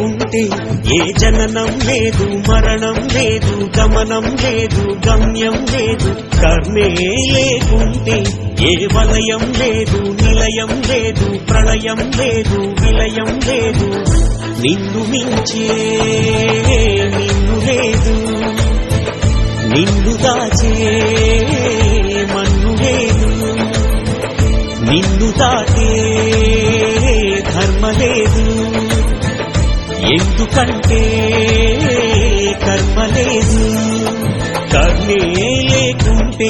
ఉంటే ఏ జననం లేదు మరణం లేదు గమనం లేదు గమ్యం లేదు. కర్మే లేకుంటే ఏ వలయం లేదు నిలయం లేదు ప్రళయం లేదు విలయం లేదు. నిన్ను మించే నిన్ను లేదు. నిన్ను దాచే మన్ను లేదు. నిన్ను దాటే ధర్మ లేదు. కంటే కర్మ లేదు కర్మే లేకుంటే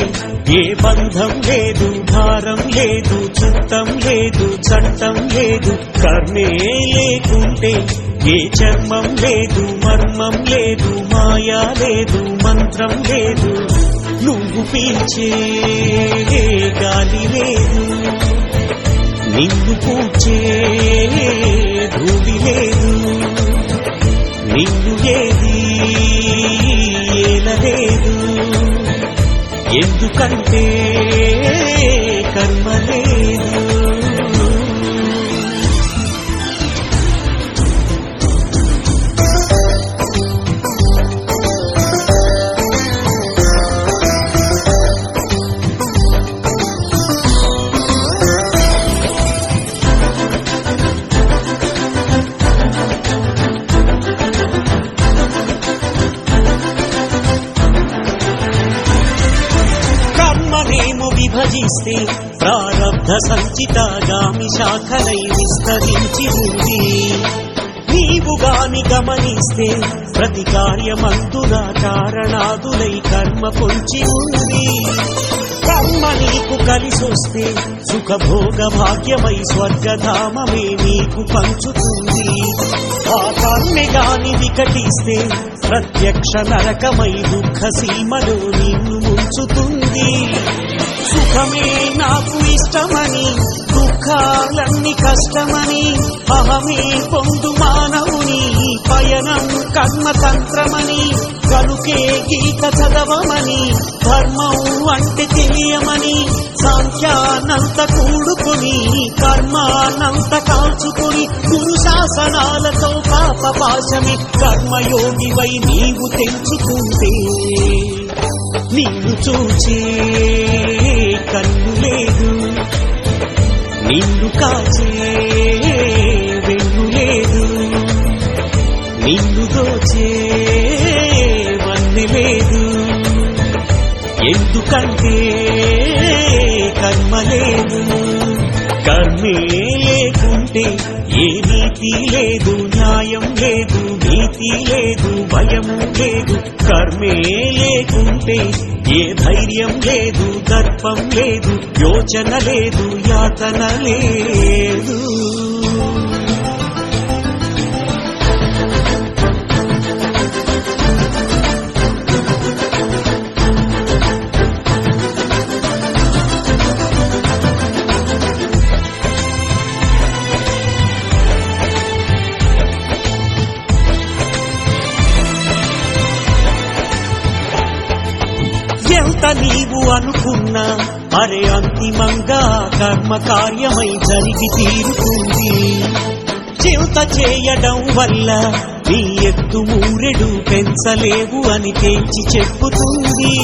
ఏ బంధం లేదు భారం లేదు చుట్టం లేదు చట్టం లేదు. కర్మే లేకుంటే ఏ చర్మం లేదు మర్మం లేదు మాయా లేదు మంత్రం లేదు. నువ్వు పీల్చే గాలి లేదు. నిన్ను పూచే ధూళి లేదు. నిన్ను ఏది ఏలలేదు ఎందుకంటే కర్మ లేదు. గమనిస్తే ప్రతి కార్యమందున కారణాదులై కర్మ పొంచి ఉంది. కర్మ నీకు కలిసొస్తే సుఖభోగ భాగ్యమై స్వర్గధామమే నీకు పంచుతుంది. ఆ కర్మె గాని వికటిస్తే ప్రత్యక్ష నరకమై దుఃఖ సీమలో నిన్ను ముంచుతుంది. సుఖమే నాకు ఇష్టమని సుఖాలన్నీ కష్టమని అహమే పొందు మానవుని పయనం కర్మతంత్రమని కనుకే గీత చదవమని ధర్మం అంటే తెలియమని సాంఖ్యానంత కూడుకుని కర్మానంత కాల్చుకుని గురు శాసనాలతో పాప పాశమి కర్మయోగివై నీవు తెంచుకుంటే నిన్ను చూచే కన్ను లేదు. నిన్ను కాచే వెన్ను లేదు నిన్ను దోచే వన్నె లేదు ఎందుకంటే కర్మ లేదు. కర్మే లేకుంటే ఏ నీతి లేదు న్యాయం లేదు నీతి లేదు భయము లేదు కర్మే లేకుంటే ఏ ధైర్యం లేదు దర్పం లేదు యోచన లేదు యాతన లేదు. నీవు అనుకున్నా అరే అంతిమంగా కర్మ కార్యమై జరిగి తీరుతుంది. చింత చేయడం వల్ల నీ ఎత్తు ఊరెడు పెంచలేవు అని తేల్చి చెప్పుతుంది.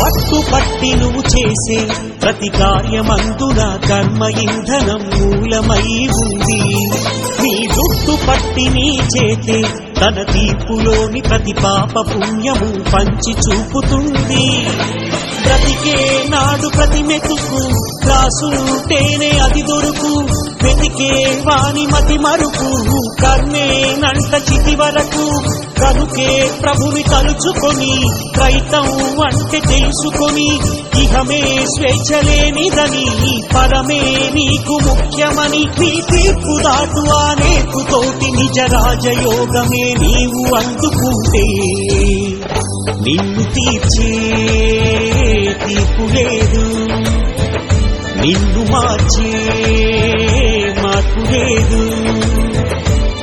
పట్టు పట్టి నువ్వు చేసే ప్రతి కార్యమందున కర్మ ఇంధనం మూలమై ఉంది. గుర్తుపట్టి నీ చేతి తన తీర్పులోని ప్రతి పాప పుణ్యము పంచి చూపుతుంది. బ్రతికే నాడు ప్రతి మెతుకు రాసుంటేనే అది దొరుకు. వెతికే వాణిమతి మతి మరుపు కర్మే నంట చితి వరకు కనుకే ప్రభుని తలుచుకొని రైతం అంటే తెలుసుకొని ఇహమే స్వేచ్ఛలేనిదని పరమే నీకు ముఖ్యమని నీ తీర్పు దాటు ఆ నేర్పుతోటి నిజ రాజయోగమే నీవు అందుకుంటే. నిన్ను తీర్చే తీర్పు లేదు. నిన్ను మార్చే మార్పు లేదు.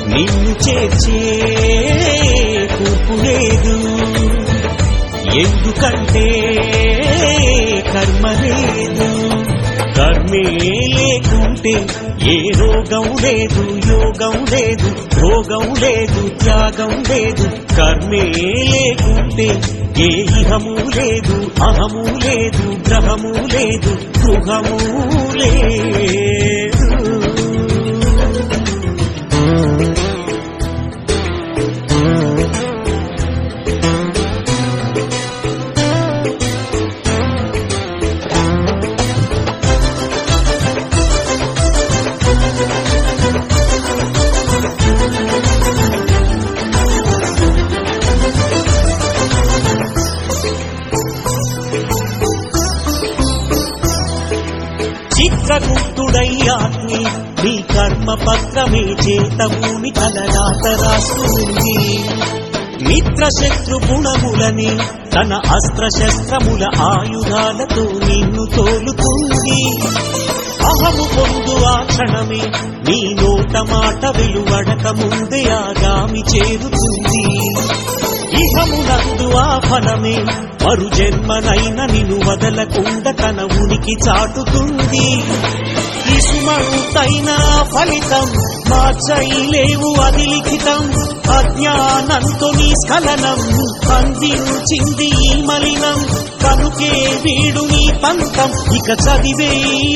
నిన్ను చేర్చే తప్పు లేదు. ఎందుకంటే కర్మ లేదు. కర్మే లేకుంటే ఏ రోగం లేదు యోగం లేదు భోగం లేదు త్యాగం లేదు. కర్మే లేకుంటే ఏ ఇహము లేదు అహము లేదు గ్రహము లేదు గృహము లేదు. చిత్రగుప్తుడై నీ కర్మ పత్రమే చేతమూని తలరాత రాస్తుంది మిత్ర శత్రు గుణములని తన అస్త్ర శస్త్రముల ఆయుధాలతో నిన్ను తోలుతుంది. అహము పొందు ఆ క్షణమే నీ నోట మాట వెలువడక ముందే ఆగామి చేరుతుంది. ఇహమునందు ఆ ఫలమే మరు జన్మనైన నిను వదలకుండా తన ఉనికి చాటుతుంది. ఇసుమంతైన ఫలితం మార్చైలేవు అది లిఖితం. అజ్ఞానంతో నీ స్ఖలనం అందించింది ఈ మలినం. కనుకే వీడు నీ పంతం ఇక చదివే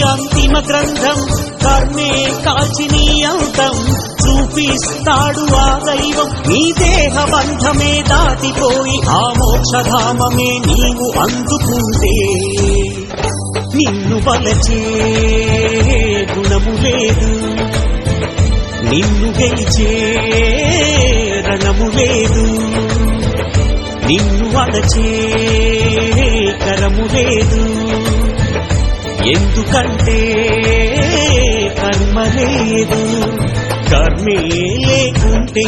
అంతిమ గ్రంథం. కర్మే కాచిని అంతం. చూపిస్తాడు ఆ దైవం. నీ దేహ బంధమే దాటిపోయి ఆ మోక్షధామమే నీవు అందుకుంటే నిన్ను బలచే గుణము లేదు. నిన్ను గెలిచే రణము లేదు. నిన్ను అడచే కరము లేదు. ఎందుకంటే కర్మ లేదు. కర్మే లేకుంటే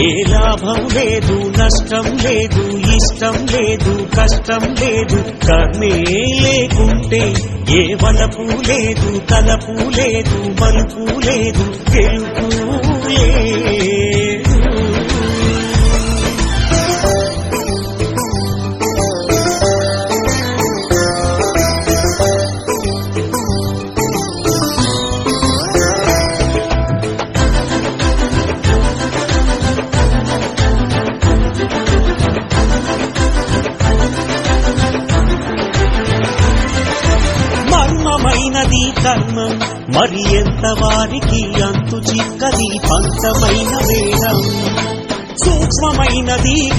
ఏ లాభం లేదు నష్టం లేదు ఇష్టం లేదు కష్టం లేదు. కర్మే లేకుంటే ఏ వలపు లేదు తలపు లేదు మలుపు లేదు తెలుపు లేదు.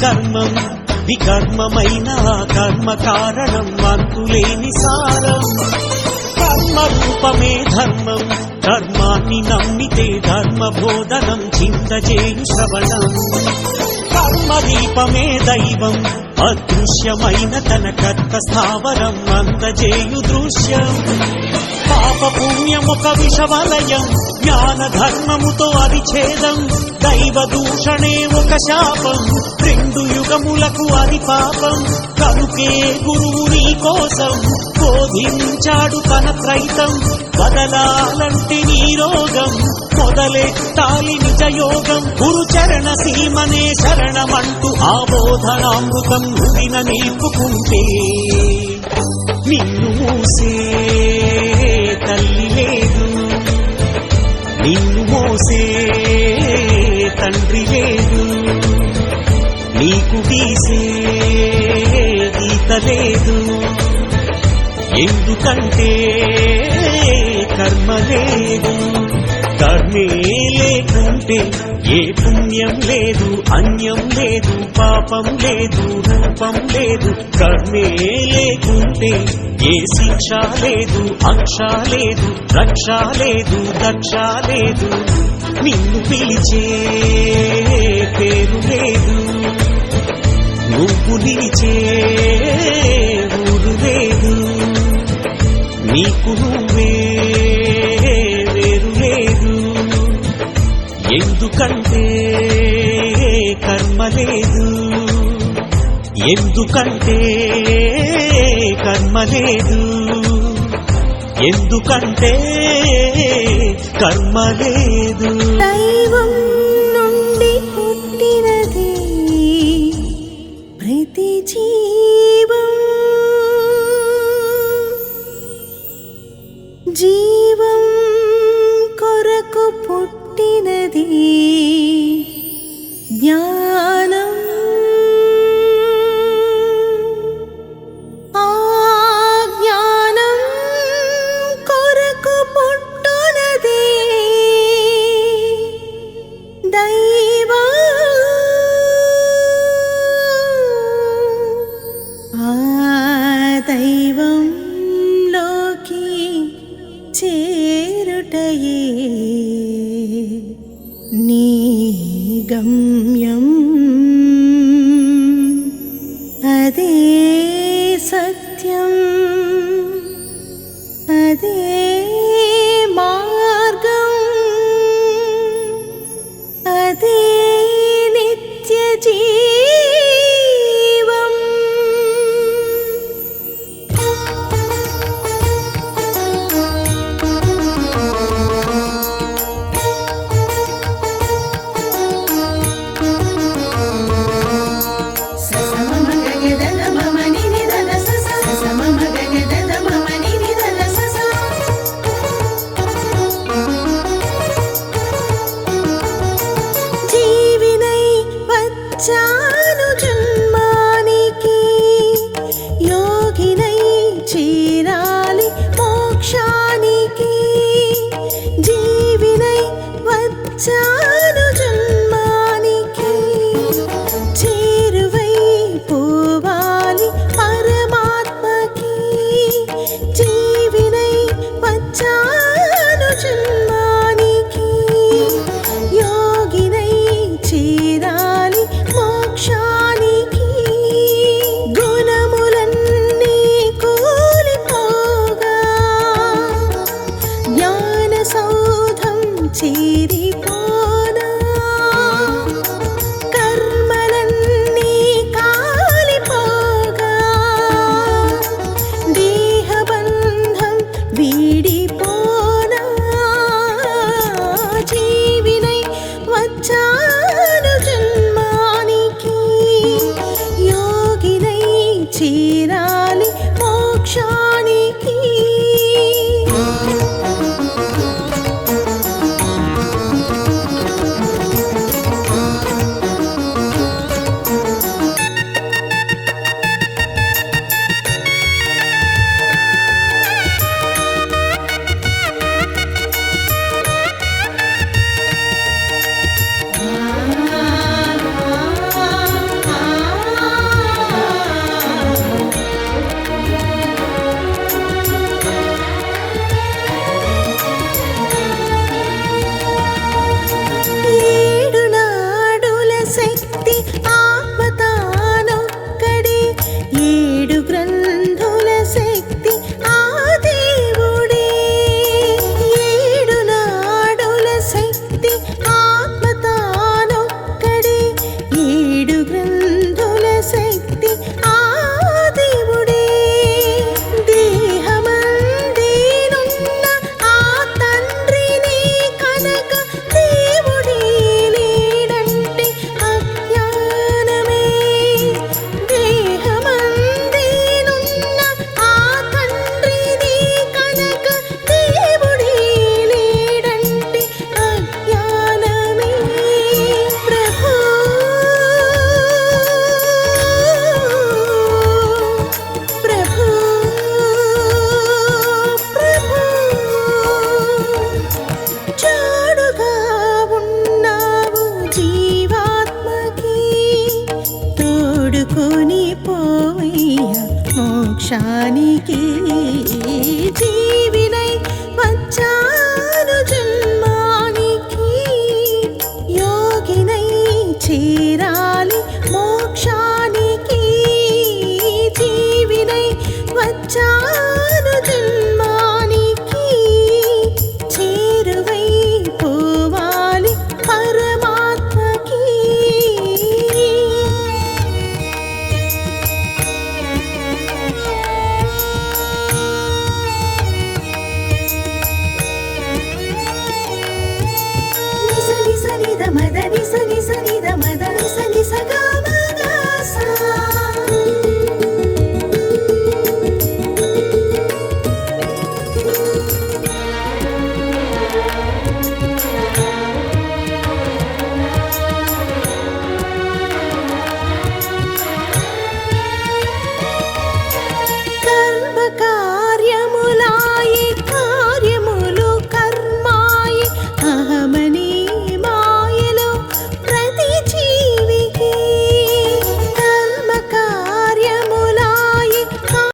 కర్మం వికర్మమైన కర్మ కారణం అంతులేని సారం. కర్మ రూపమే ధర్మం ధర్మాన్ని నమ్మితే ధర్మ బోధనం చింత చేయు శ్రవణం కర్మ దీపమే దైవం. అదృశ్యమైన తన కర్త స్థావరం. అందజేయు దృశ్యం. పాప పుణ్యం ఒక విషవలయం. జ్ఞాన ధర్మముతో అవిఛేదం దైవ దూషణే ఒక శాపం. రెండు యుగములకు అది పాపం. కనుకే గురువు నీ కోసం. బోధించాడు తన త్రైతం. బదలాలంటి నీ రోగం. మొదలెట్టాలి నిజయోగం. గురు చరణ సీమనే శరణమంటూ ఆ బోధనామృతం నుడిన నిలుపుకుంటే నిన్ను మోసే తల్లి లేదు. నిన్ను మోసే తండ్రి లేదు. నీకు గీసే గీత లేదు. ఎందుకంటే కర్మ లేదు. కర్మే లేకుంటే ఏ పుణ్యం లేదు అన్యం లేదు పాపం లేదు రూపం లేదు. కర్మే లేకుంటే ఏ శిక్ష లేదు అక్ష లేదు రక్ష లేదు దక్ష లేదు. నిన్ను పిలిచే పేరు లేదు. నువ్వు నిలిచే ఊరు లేదు. నీకు నువ్వే ఎందుకంటే కర్మ లేదు? ఎందుకంటే కర్మ లేదు? ఎందుకంటే కర్మ లేదు? പൊട്ടിനദീ ജ്ഞാന गम्यम् अदे सत्यम्। अदे be